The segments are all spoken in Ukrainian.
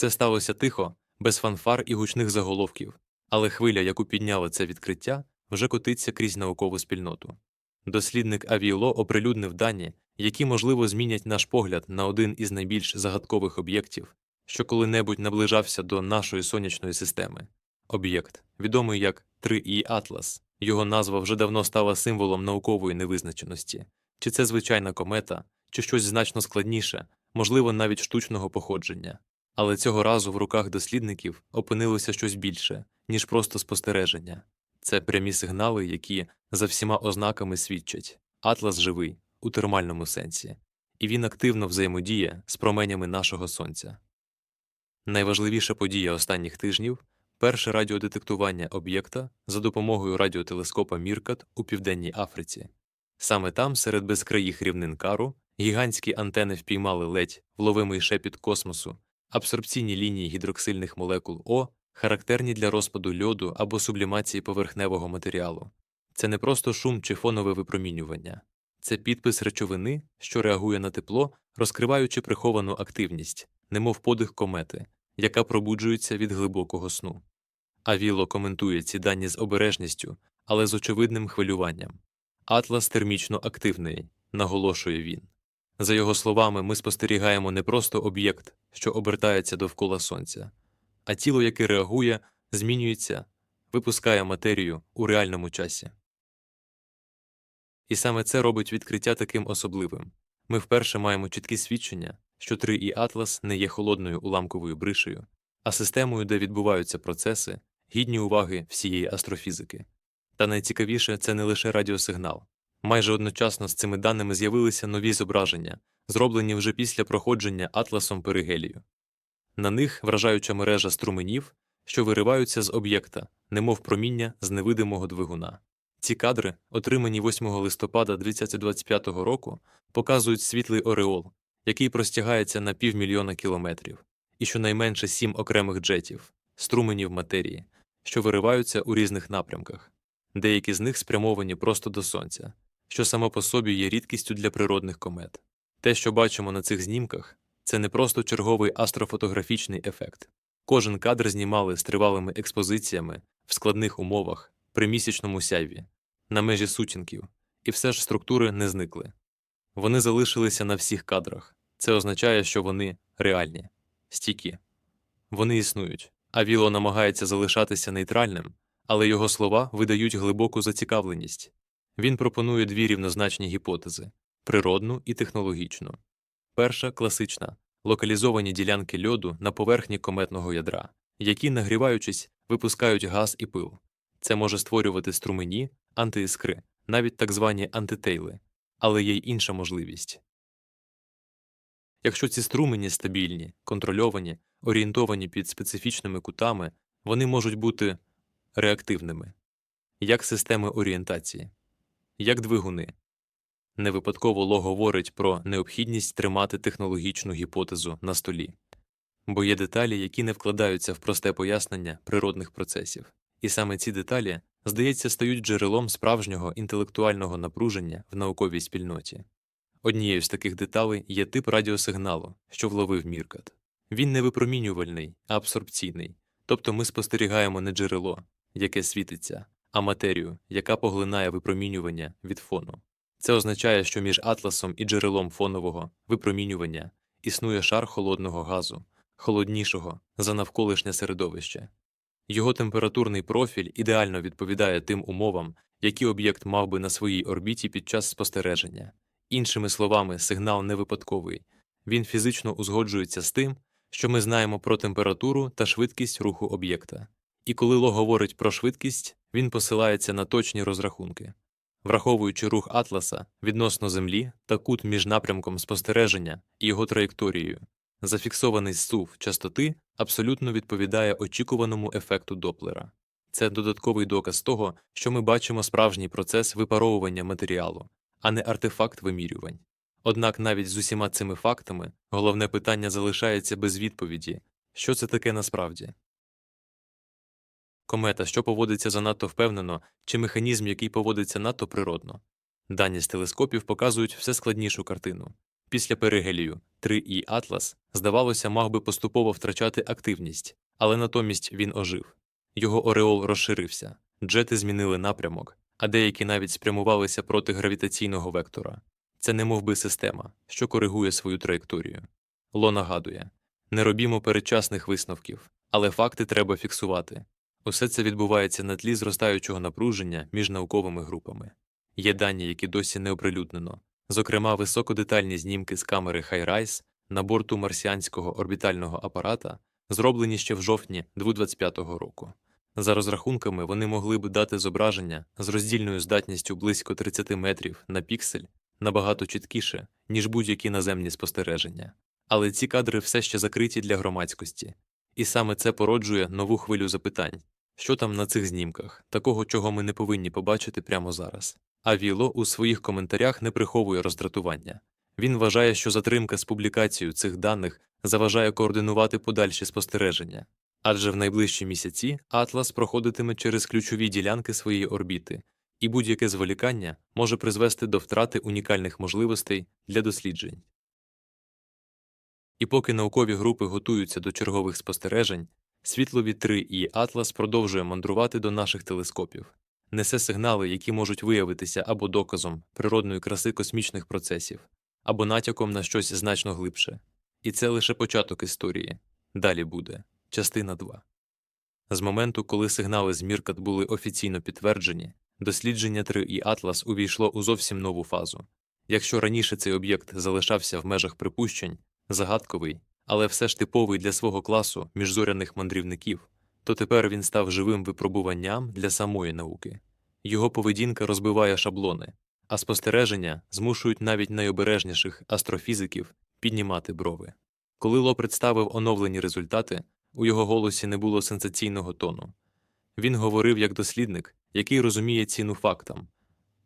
Це сталося тихо, без фанфар і гучних заголовків, але хвиля, яку підняло це відкриття, вже котиться крізь наукову спільноту. Дослідник Авійло оприлюднив дані, які, можливо, змінять наш погляд на один із найбільш загадкових об'єктів, що коли-небудь наближався до нашої сонячної системи. Об'єкт, відомий як 3І Атлас, його назва вже давно стала символом наукової невизначеності. Чи це звичайна комета, чи щось значно складніше, можливо, навіть штучного походження. Але цього разу в руках дослідників опинилося щось більше, ніж просто спостереження. Це прямі сигнали, які за всіма ознаками свідчать Атлас живий у термальному сенсі, і він активно взаємодіє з променями нашого сонця. Найважливіша подія останніх тижнів перше радіодетектування об'єкта за допомогою радіотелескопа Міркат у Південній Африці. Саме там, серед безкраїх рівнин кару, гігантські антени впіймали ледь вловимий шепіт космосу, абсорбційні лінії гідроксильних молекул О, характерні для розпаду льоду або сублімації поверхневого матеріалу. Це не просто шум чи фонове випромінювання, це підпис речовини, що реагує на тепло, розкриваючи приховану активність, немов подих комети, яка пробуджується від глибокого сну. Авіло коментує ці дані з обережністю, але з очевидним хвилюванням. Атлас термічно активний, наголошує він. За його словами, ми спостерігаємо не просто об'єкт, що обертається довкола сонця, а тіло, яке реагує, змінюється, випускає матерію у реальному часі. І саме це робить відкриття таким особливим. Ми вперше маємо чіткі свідчення, що 3І Атлас не є холодною уламковою бришею, а системою, де відбуваються процеси, гідні уваги всієї астрофізики. Та найцікавіше це не лише радіосигнал. Майже одночасно з цими даними з'явилися нові зображення, зроблені вже після проходження атласом перигелію. На них вражаюча мережа струменів, що вириваються з об'єкта, немов проміння з невидимого двигуна. Ці кадри, отримані 8 листопада 2025 року, показують світлий ореол, який простягається на півмільйона кілометрів, і щонайменше сім окремих джетів, струменів матерії, що вириваються у різних напрямках. Деякі з них спрямовані просто до сонця, що само по собі є рідкістю для природних комет. Те, що бачимо на цих знімках, це не просто черговий астрофотографічний ефект. Кожен кадр знімали з тривалими експозиціями в складних умовах, при місячному сяйві, на межі сутінків, і все ж структури не зникли. Вони залишилися на всіх кадрах. Це означає, що вони реальні, стійкі. Вони існують, а Віло намагається залишатися нейтральним, але його слова видають глибоку зацікавленість. Він пропонує дві рівнозначні гіпотези природну і технологічну. Перша класична локалізовані ділянки льоду на поверхні кометного ядра, які, нагріваючись, випускають газ і пил. Це може створювати струмені, антиіскри, навіть так звані антитейли, але є й інша можливість. Якщо ці струмені стабільні, контрольовані, орієнтовані під специфічними кутами, вони можуть бути реактивними, як системи орієнтації, як двигуни. Не випадково Ло говорить про необхідність тримати технологічну гіпотезу на столі, бо є деталі, які не вкладаються в просте пояснення природних процесів, і саме ці деталі, здається, стають джерелом справжнього інтелектуального напруження в науковій спільноті. Однією з таких деталей є тип радіосигналу, що вловив Міркат. Він не випромінювальний, а абсорбційний, тобто ми спостерігаємо не джерело, яке світиться, а матерію, яка поглинає випромінювання від фону. Це означає, що між атласом і джерелом фонового випромінювання існує шар холодного газу, холоднішого за навколишнє середовище. Його температурний профіль ідеально відповідає тим умовам, які об'єкт мав би на своїй орбіті під час спостереження. Іншими словами, сигнал не випадковий, він фізично узгоджується з тим, що ми знаємо про температуру та швидкість руху об'єкта. І коли Ло говорить про швидкість, він посилається на точні розрахунки. Враховуючи рух Атласа відносно Землі та кут між напрямком спостереження і його траєкторією, зафіксований зсув частоти абсолютно відповідає очікуваному ефекту Доплера. Це додатковий доказ того, що ми бачимо справжній процес випаровування матеріалу, а не артефакт вимірювань. Однак навіть з усіма цими фактами головне питання залишається без відповіді що це таке насправді. Комета, що поводиться занадто впевнено, чи механізм, який поводиться надто природно. Дані з телескопів показують все складнішу картину. Після перигелію 3І Атлас, здавалося, мав би поступово втрачати активність, але натомість він ожив. Його ореол розширився, джети змінили напрямок, а деякі навіть спрямувалися проти гравітаційного вектора. Це не мов би система, що коригує свою траєкторію. Ло нагадує не робімо передчасних висновків, але факти треба фіксувати. Усе це відбувається на тлі зростаючого напруження між науковими групами. Є дані, які досі не оприлюднено, зокрема високодетальні знімки з камери Хайрайс на борту марсіанського орбітального апарата, зроблені ще в жовтні 2025 року. За розрахунками, вони могли б дати зображення з роздільною здатністю близько 30 метрів на піксель набагато чіткіше, ніж будь-які наземні спостереження. Але ці кадри все ще закриті для громадськості. І саме це породжує нову хвилю запитань що там на цих знімках, такого, чого ми не повинні побачити прямо зараз. А Віло у своїх коментарях не приховує роздратування. Він вважає, що затримка з публікацією цих даних заважає координувати подальші спостереження, адже в найближчі місяці Атлас проходитиме через ключові ділянки своєї орбіти, і будь-яке зволікання може призвести до втрати унікальних можливостей для досліджень. І поки наукові групи готуються до чергових спостережень, світлові 3 і Атлас продовжує мандрувати до наших телескопів, несе сигнали, які можуть виявитися або доказом природної краси космічних процесів, або натяком на щось значно глибше. І це лише початок історії. Далі буде частина 2. З моменту, коли сигнали з Міркат були офіційно підтверджені, дослідження 3 і Атлас увійшло у зовсім нову фазу. Якщо раніше цей об'єкт залишався в межах припущень, загадковий, але все ж типовий для свого класу міжзоряних мандрівників, то тепер він став живим випробуванням для самої науки. Його поведінка розбиває шаблони, а спостереження змушують навіть найобережніших астрофізиків піднімати брови. Коли Ло представив оновлені результати, у його голосі не було сенсаційного тону. Він говорив як дослідник, який розуміє ціну фактам,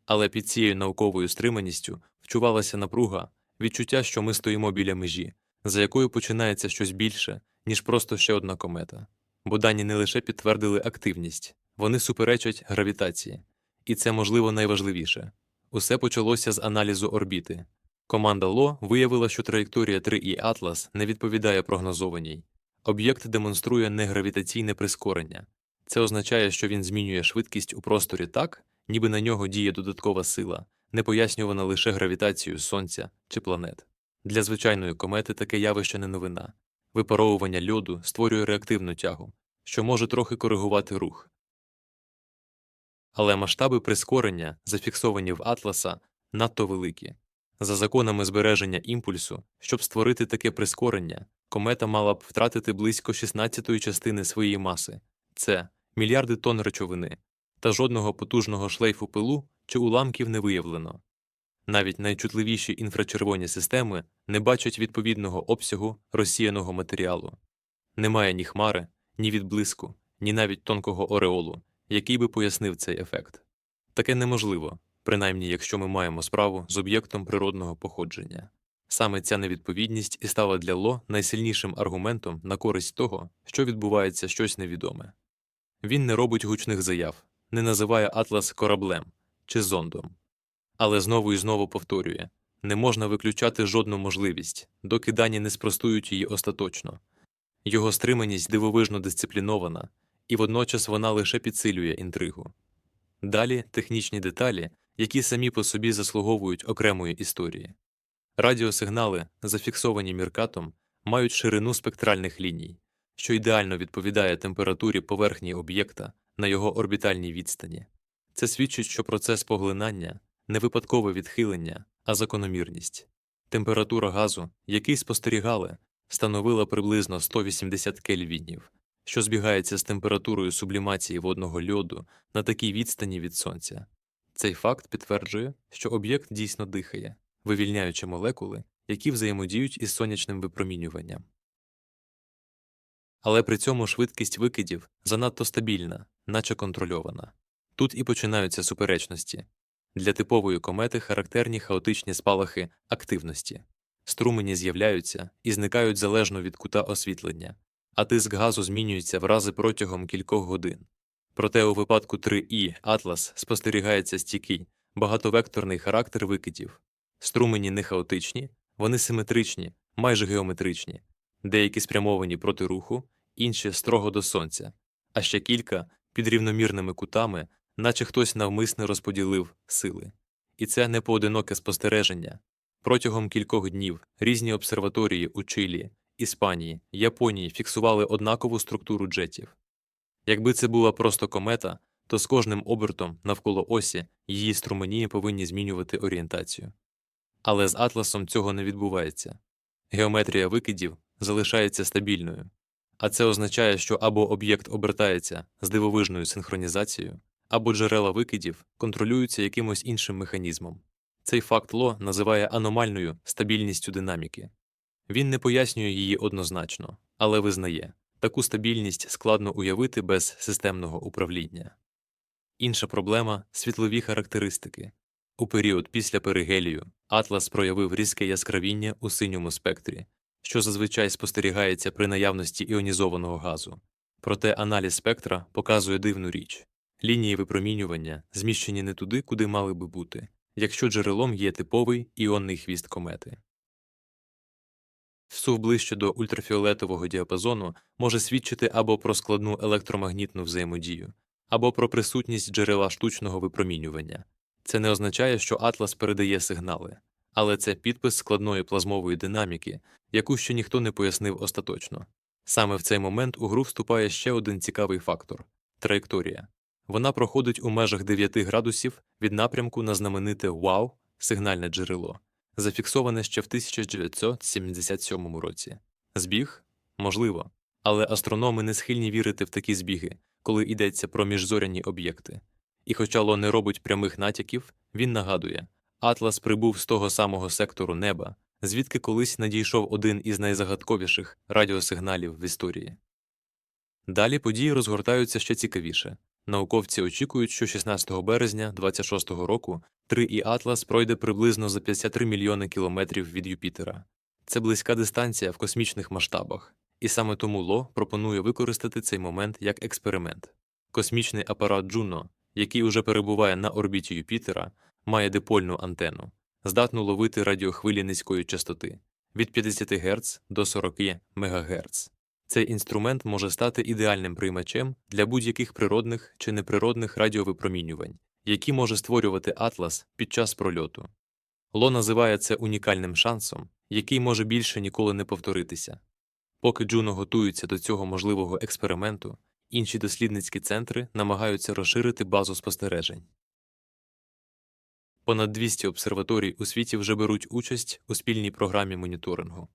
але під цією науковою стриманістю вчувалася напруга, відчуття, що ми стоїмо біля межі, за якою починається щось більше, ніж просто ще одна комета. Бо дані не лише підтвердили активність, вони суперечать гравітації, і це, можливо, найважливіше. Усе почалося з аналізу орбіти. Команда Ло виявила, що траєкторія 3 і Атлас не відповідає прогнозованій. Об'єкт демонструє негравітаційне прискорення. Це означає, що він змінює швидкість у просторі так, ніби на нього діє додаткова сила, не пояснювана лише гравітацією Сонця чи планет. Для звичайної комети таке явище не новина. Випаровування льоду створює реактивну тягу, що може трохи коригувати рух. Але масштаби прискорення, зафіксовані в Атласа, надто великі. За законами збереження імпульсу, щоб створити таке прискорення, комета мала б втратити близько 16-ї частини своєї маси це мільярди тонн речовини, та жодного потужного шлейфу пилу чи уламків не виявлено. Навіть найчутливіші інфрачервоні системи не бачать відповідного обсягу розсіяного матеріалу. Немає ні хмари, ні відблиску, ні навіть тонкого ореолу, який би пояснив цей ефект. Таке неможливо, принаймні якщо ми маємо справу з об'єктом природного походження. Саме ця невідповідність і стала для Ло найсильнішим аргументом на користь того, що відбувається щось невідоме. Він не робить гучних заяв, не називає Атлас кораблем чи зондом. Але знову і знову повторює не можна виключати жодну можливість, доки дані не спростують її остаточно. Його стриманість дивовижно дисциплінована, і водночас вона лише підсилює інтригу. Далі технічні деталі, які самі по собі заслуговують окремої історії. Радіосигнали, зафіксовані міркатом, мають ширину спектральних ліній, що ідеально відповідає температурі поверхні об'єкта на його орбітальній відстані. Це свідчить, що процес поглинання не випадкове відхилення, а закономірність. Температура газу, який спостерігали, становила приблизно 180 кельвінів, що збігається з температурою сублімації водного льоду на такій відстані від Сонця. Цей факт підтверджує, що об'єкт дійсно дихає, вивільняючи молекули, які взаємодіють із сонячним випромінюванням. Але при цьому швидкість викидів занадто стабільна, наче контрольована. Тут і починаються суперечності. Для типової комети характерні хаотичні спалахи активності. Струмені з'являються і зникають залежно від кута освітлення, а тиск газу змінюється в рази протягом кількох годин. Проте у випадку 3І Атлас спостерігається стійкий, багатовекторний характер викидів. Струмені не хаотичні, Вони симетричні, майже геометричні, деякі спрямовані проти руху, інші строго до сонця, а ще кілька під рівномірними кутами, наче хтось навмисне розподілив сили. І це не поодиноке спостереження. Протягом кількох днів різні обсерваторії у Чилі, Іспанії, Японії фіксували однакову структуру джетів. Якби це була просто комета, то з кожним обертом навколо осі її струмені повинні змінювати орієнтацію. Але з атласом цього не відбувається. Геометрія викидів залишається стабільною, а це означає, що або об'єкт обертається з дивовижною синхронізацією, або джерела викидів контролюються якимось іншим механізмом. Цей факт Ло називає аномальною стабільністю динаміки. Він не пояснює її однозначно, але визнає таку стабільність складно уявити без системного управління. Інша проблема світлові характеристики. У період після перигелію Атлас проявив різке яскравіння у синьому спектрі, що зазвичай спостерігається при наявності іонізованого газу. Проте аналіз спектра показує дивну річ лінії випромінювання зміщені не туди, куди мали би бути, якщо джерелом є типовий іонний хвіст комети. Всув ближче до ультрафіолетового діапазону може свідчити або про складну електромагнітну взаємодію, або про присутність джерела штучного випромінювання. Це не означає, що Атлас передає сигнали, але це підпис складної плазмової динаміки, яку ще ніхто не пояснив остаточно. Саме в цей момент у гру вступає ще один цікавий фактор траєкторія. Вона проходить у межах 9 градусів від напрямку на знамените ВАУ сигнальне джерело, зафіксоване ще в 1977 році. Збіг? Можливо. Але астрономи не схильні вірити в такі збіги, коли йдеться про міжзоряні об'єкти. І хоча Ло не робить прямих натяків, він нагадує Атлас прибув з того самого сектору неба, звідки колись надійшов один із найзагадковіших радіосигналів в історії. Далі події розгортаються ще цікавіше. Науковці очікують, що 16 березня 26-го року 3І Атлас пройде приблизно за 53 мільйони кілометрів від Юпітера. Це близька дистанція в космічних масштабах, і саме тому Ло пропонує використати цей момент як експеримент. Космічний апарат Джуно, який уже перебуває на орбіті Юпітера, має дипольну антенну, здатну ловити радіохвилі низької частоти від 50 Гц до 40 МГц. Цей інструмент може стати ідеальним приймачем для будь-яких природних чи неприродних радіовипромінювань, які може створювати атлас під час прольоту. Ло називає це унікальним шансом, який може більше ніколи не повторитися. Поки Джуно готується до цього можливого експерименту, інші дослідницькі центри намагаються розширити базу спостережень. Понад 200 обсерваторій у світі вже беруть участь у спільній програмі моніторингу.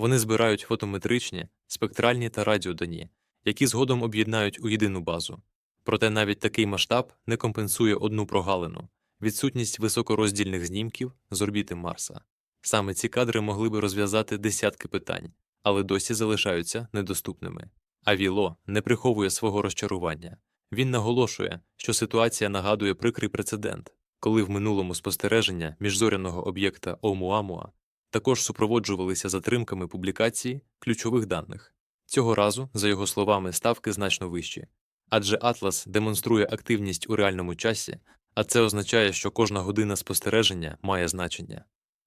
Вони збирають фотометричні, спектральні та радіодані, які згодом об'єднають у єдину базу. Проте навіть такий масштаб не компенсує одну прогалину відсутність високороздільних знімків з орбіти Марса. Саме ці кадри могли би розв'язати десятки питань, але досі залишаються недоступними. А Віло не приховує свого розчарування. Він наголошує, що ситуація нагадує прикрий прецедент, коли в минулому спостереження міжзоряного об'єкта Оумуамуа також супроводжувалися затримками публікації ключових даних. Цього разу, за його словами, ставки значно вищі, адже Атлас демонструє активність у реальному часі, а це означає, що кожна година спостереження має значення.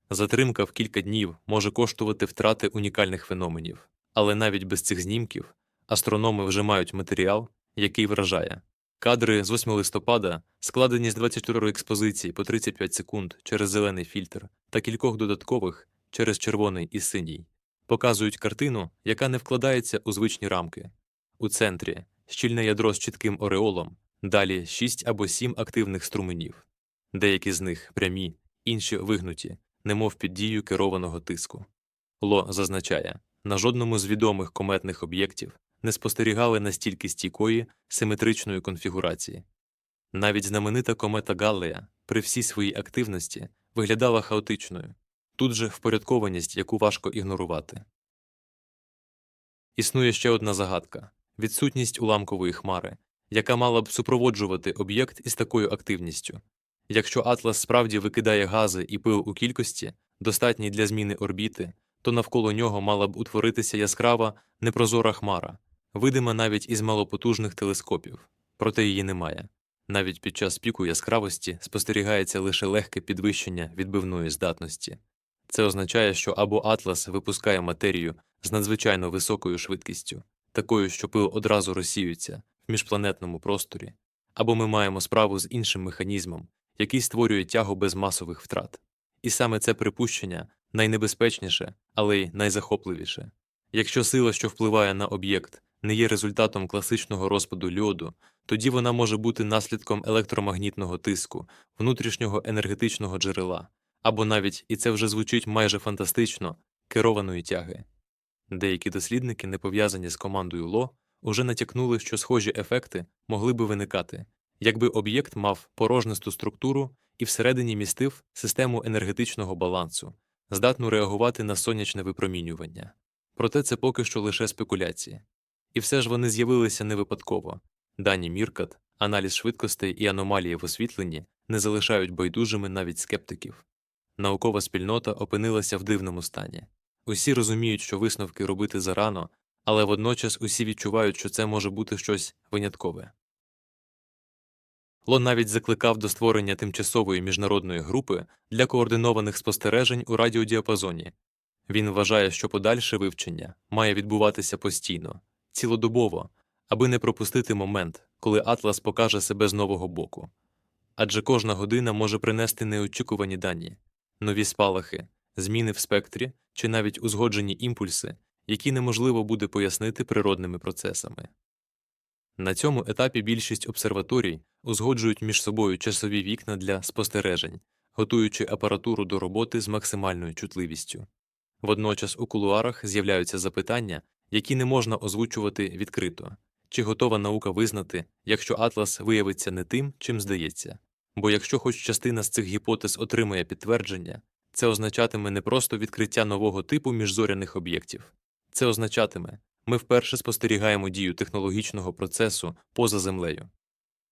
Затримка в кілька днів може коштувати втрати унікальних феноменів, але навіть без цих знімків астрономи вже мають матеріал, який вражає. Кадри з 8 листопада складені з 24 експозицій по 35 секунд через зелений фільтр та кількох додаткових через червоний і синій, показують картину, яка не вкладається у звичні рамки. У центрі щільне ядро з чітким ореолом, далі 6 або 7 активних струменів, деякі з них прямі, інші вигнуті, немов під дією керованого тиску. Ло зазначає, на жодному з відомих кометних об'єктів не спостерігали настільки стійкої симетричної конфігурації. Навіть знаменита комета Галлея при всій своїй активності виглядала хаотичною, тут же впорядкованість, яку важко ігнорувати. Існує ще одна загадка відсутність уламкової хмари, яка мала б супроводжувати об'єкт із такою активністю. Якщо Атлас справді викидає гази і пил у кількості, достатній для зміни орбіти, то навколо нього мала б утворитися яскрава непрозора хмара, видима навіть із малопотужних телескопів, проте її немає. Навіть під час піку яскравості спостерігається лише легке підвищення відбивної здатності. Це означає, що або Атлас випускає матерію з надзвичайно високою швидкістю, такою, що пил одразу розсіюється в міжпланетному просторі, або ми маємо справу з іншим механізмом, який створює тягу без масових втрат. І саме це припущення найнебезпечніше, але й найзахопливіше. Якщо сила, що впливає на об'єкт, не є результатом класичного розпаду льоду, тоді вона може бути наслідком електромагнітного тиску, внутрішнього енергетичного джерела, або навіть, і це вже звучить майже фантастично, керованої тяги. Деякі дослідники, не пов'язані з командою ЛО, уже натякнули, що схожі ефекти могли би виникати, якби об'єкт мав порожнисту структуру і всередині містив систему енергетичного балансу, здатну реагувати на сонячне випромінювання. Проте це поки що лише спекуляції. І все ж вони з'явилися не випадково. Дані Міркат, аналіз швидкостей і аномалії в освітленні не залишають байдужими навіть скептиків. Наукова спільнота опинилася в дивному стані. Усі розуміють, що висновки робити зарано, але водночас усі відчувають, що це може бути щось виняткове. Лон навіть закликав до створення тимчасової міжнародної групи для координованих спостережень у радіодіапазоні. Він вважає, що подальше вивчення має відбуватися постійно, цілодобово, аби не пропустити момент, коли Атлас покаже себе з нового боку. Адже кожна година може принести неочікувані дані, нові спалахи, зміни в спектрі чи навіть узгоджені імпульси, які неможливо буде пояснити природними процесами. На цьому етапі більшість обсерваторій узгоджують між собою часові вікна для спостережень, готуючи апаратуру до роботи з максимальною чутливістю. Водночас у кулуарах з'являються запитання, які не можна озвучувати відкрито, чи готова наука визнати, якщо Атлас виявиться не тим, чим здається. Бо якщо хоч частина з цих гіпотез отримає підтвердження, це означатиме не просто відкриття нового типу міжзоряних об'єктів, це означатиме, ми вперше спостерігаємо дію технологічного процесу поза землею.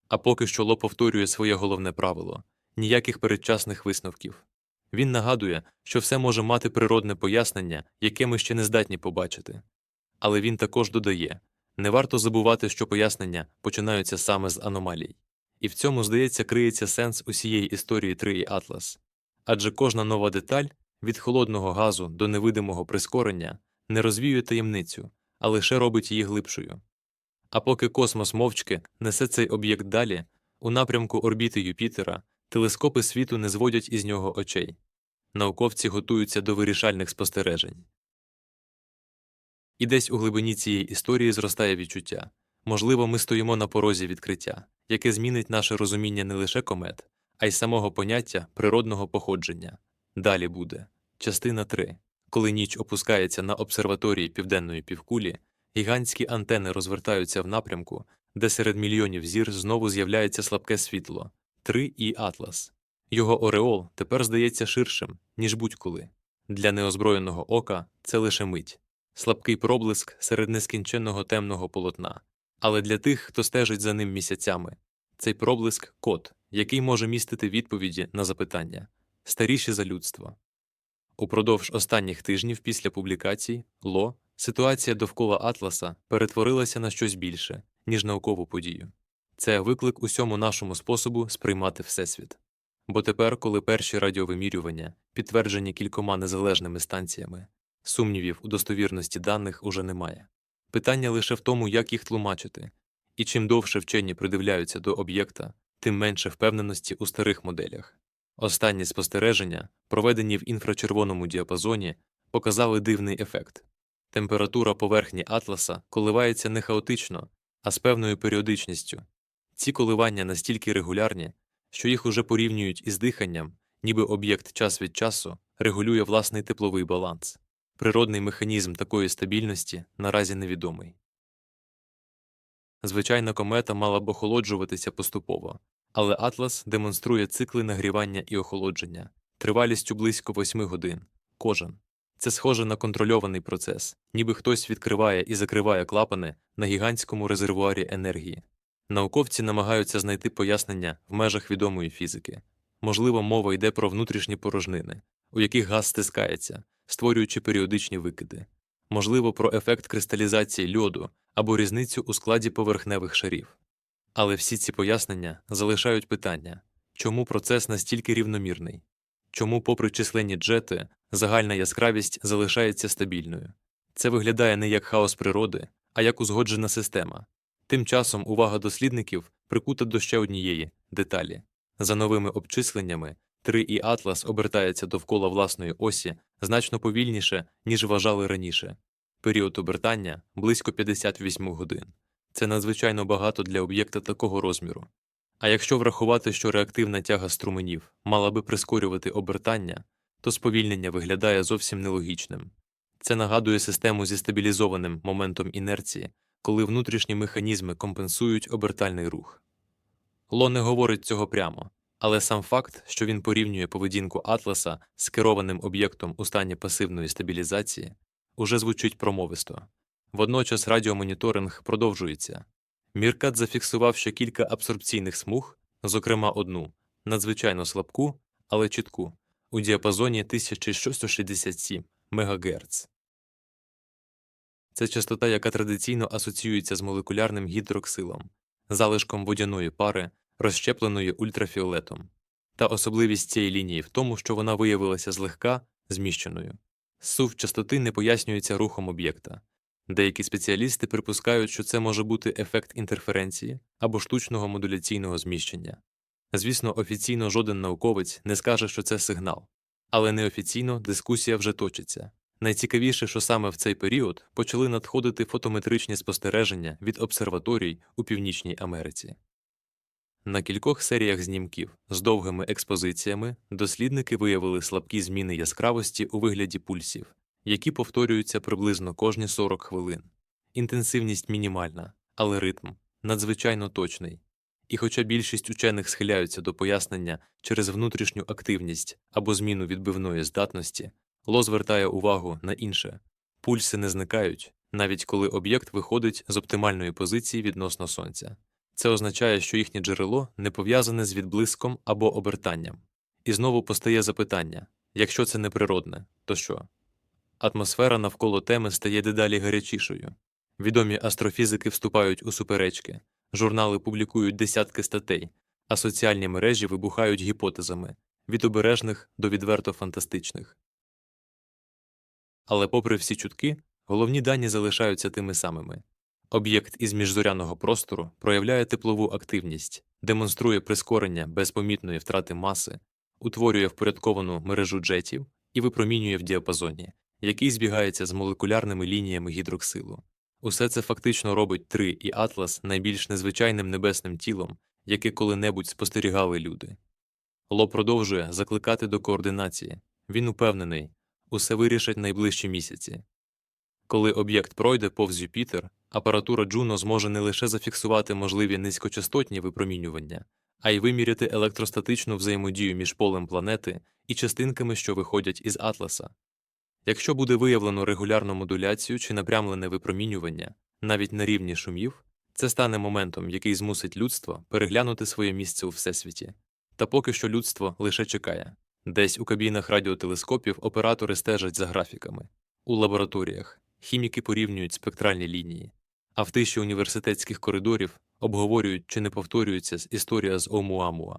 А поки що Ло повторює своє головне правило ніяких передчасних висновків. Він нагадує, що все може мати природне пояснення, яке ми ще не здатні побачити. Але він також додає не варто забувати, що пояснення починаються саме з аномалій. І в цьому, здається, криється сенс усієї історії Трії Атлас. Адже кожна нова деталь від холодного газу до невидимого прискорення не розвіює таємницю, а лише робить її глибшою. А поки космос мовчки несе цей об'єкт далі, у напрямку орбіти Юпітера телескопи світу не зводять із нього очей. Науковці готуються до вирішальних спостережень. І десь у глибині цієї історії зростає відчуття можливо, ми стоїмо на порозі відкриття, яке змінить наше розуміння не лише комет, а й самого поняття природного походження. Далі буде частина 3. Коли ніч опускається на обсерваторії південної півкулі, гігантські антени розвертаються в напрямку, де серед мільйонів зір знову з'являється слабке світло 3 і Атлас. Його ореол тепер здається ширшим, ніж будь-коли. Для неозброєного ока це лише мить, слабкий проблиск серед нескінченного темного полотна. Але для тих, хто стежить за ним місяцями, цей проблиск код, який може містити відповіді на запитання, старіші за людство. Упродовж останніх тижнів після публікацій Ло ситуація довкола Атласа перетворилася на щось більше, ніж наукову подію. Це виклик усьому нашому способу сприймати Всесвіт. Бо тепер, коли перші радіовимірювання підтверджені кількома незалежними станціями, сумнівів у достовірності даних уже немає. Питання лише в тому, як їх тлумачити, і чим довше вчені придивляються до об'єкта, тим менше впевненості у старих моделях. Останні спостереження, проведені в інфрачервоному діапазоні, показали дивний ефект. Температура поверхні атласа коливається не хаотично, а з певною періодичністю. Ці коливання настільки регулярні, що їх уже порівнюють із диханням, ніби об'єкт час від часу регулює власний тепловий баланс. Природний механізм такої стабільності наразі невідомий. Звичайна комета мала б охолоджуватися поступово, але Атлас демонструє цикли нагрівання і охолодження тривалістю близько 8 годин. Кожен. Це схоже на контрольований процес, ніби хтось відкриває і закриває клапани на гігантському резервуарі енергії. Науковці намагаються знайти пояснення в межах відомої фізики. Можливо, мова йде про внутрішні порожнини, у яких газ стискається, створюючи періодичні викиди, можливо, про ефект кристалізації льоду або різницю у складі поверхневих шарів. Але всі ці пояснення залишають питання чому процес настільки рівномірний? чому, попри численні джети, загальна яскравість залишається стабільною. Це виглядає не як хаос природи, а як узгоджена система. Тим часом увага дослідників прикута до ще однієї деталі. За новими обчисленнями, 3 і Атлас обертається довкола власної осі значно повільніше, ніж вважали раніше. Період обертання близько 58 годин. Це надзвичайно багато для об'єкта такого розміру. А якщо врахувати, що реактивна тяга струменів мала би прискорювати обертання, то сповільнення виглядає зовсім нелогічним. Це нагадує систему зі стабілізованим моментом інерції, коли внутрішні механізми компенсують обертальний рух. Ло не говорить цього прямо, але сам факт, що він порівнює поведінку Атласа з керованим об'єктом у стані пасивної стабілізації, уже звучить промовисто. Водночас радіомоніторинг продовжується. Міркат зафіксував ще кілька абсорбційних смуг, зокрема одну, надзвичайно слабку, але чітку, у діапазоні 1667 МГц. Це частота, яка традиційно асоціюється з молекулярним гідроксилом, залишком водяної пари, розщепленої ультрафіолетом. Та особливість цієї лінії в тому, що вона виявилася злегка зміщеною. Сув частоти не пояснюється рухом об'єкта. Деякі спеціалісти припускають, що це може бути ефект інтерференції або штучного модуляційного зміщення. Звісно, офіційно жоден науковець не скаже, що це сигнал, але неофіційно дискусія вже точиться. Найцікавіше, що саме в цей період почали надходити фотометричні спостереження від обсерваторій у Північній Америці. На кількох серіях знімків з довгими експозиціями дослідники виявили слабкі зміни яскравості у вигляді пульсів, які повторюються приблизно кожні 40 хвилин. Інтенсивність мінімальна, але ритм надзвичайно точний. І хоча більшість учених схиляються до пояснення через внутрішню активність або зміну відбивної здатності, Ло звертає увагу на інше пульси не зникають, навіть коли об'єкт виходить з оптимальної позиції відносно сонця. Це означає, що їхнє джерело не пов'язане з відблиском або обертанням. І знову постає запитання якщо це неприродне, то що? Атмосфера навколо теми стає дедалі гарячішою. Відомі астрофізики вступають у суперечки, журнали публікують десятки статей, а соціальні мережі вибухають гіпотезами від обережних до відверто фантастичних. Але, попри всі чутки, головні дані залишаються тими самими. Об'єкт із міжзоряного простору проявляє теплову активність, демонструє прискорення без помітної втрати маси, утворює впорядковану мережу джетів і випромінює в діапазоні, який збігається з молекулярними лініями гідроксилу. Усе це фактично робить три і Атлас найбільш незвичайним небесним тілом, яке коли-небудь спостерігали люди. Ло продовжує закликати до координації. Він упевнений, усе вирішать найближчі місяці. Коли об'єкт пройде повз Юпітер, апаратура Джуно зможе не лише зафіксувати можливі низькочастотні випромінювання, а й виміряти електростатичну взаємодію між полем планети і частинками, що виходять із Атласа. Якщо буде виявлено регулярну модуляцію чи напрямлене випромінювання, навіть на рівні шумів, це стане моментом, який змусить людство переглянути своє місце у всесвіті. Та поки що людство лише чекає. Десь у кабінах радіотелескопів оператори стежать за графіками, у лабораторіях хіміки порівнюють спектральні лінії, а в тиші університетських коридорів обговорюють, чи не повторюється історія з Оумуамуа.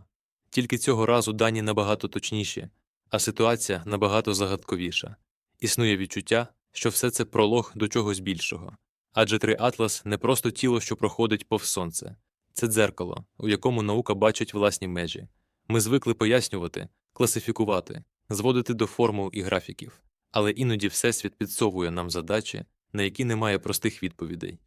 Тільки цього разу дані набагато точніші, а ситуація набагато загадковіша. Існує відчуття, що все це пролог до чогось більшого. Адже три Атлас не просто тіло, що проходить повз сонце, це дзеркало, у якому наука бачить власні межі. Ми звикли пояснювати, класифікувати, зводити до формул і графіків, але іноді Всесвіт підсовує нам задачі, на які немає простих відповідей.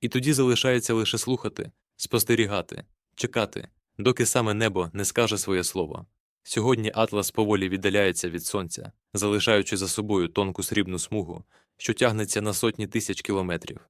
І тоді залишається лише слухати, спостерігати, чекати, доки саме небо не скаже своє слово. Сьогодні Атлас поволі віддаляється від сонця, залишаючи за собою тонку срібну смугу, що тягнеться на сотні тисяч кілометрів.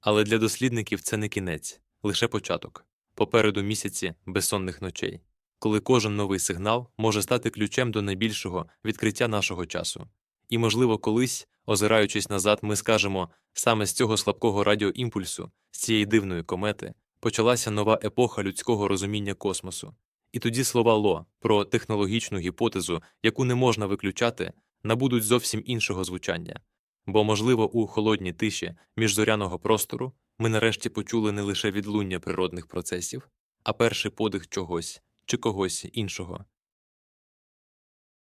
Але для дослідників це не кінець, лише початок попереду місяці безсонних ночей, коли кожен новий сигнал може стати ключем до найбільшого відкриття нашого часу. І, можливо, колись, озираючись назад, ми скажемо саме з цього слабкого радіоімпульсу, з цієї дивної комети, почалася нова епоха людського розуміння космосу. І тоді слова Ло про технологічну гіпотезу, яку не можна виключати, набудуть зовсім іншого звучання. Бо, можливо, у холодній тиші міжзоряного простору ми нарешті почули не лише відлуння природних процесів, а перший подих чогось чи когось іншого,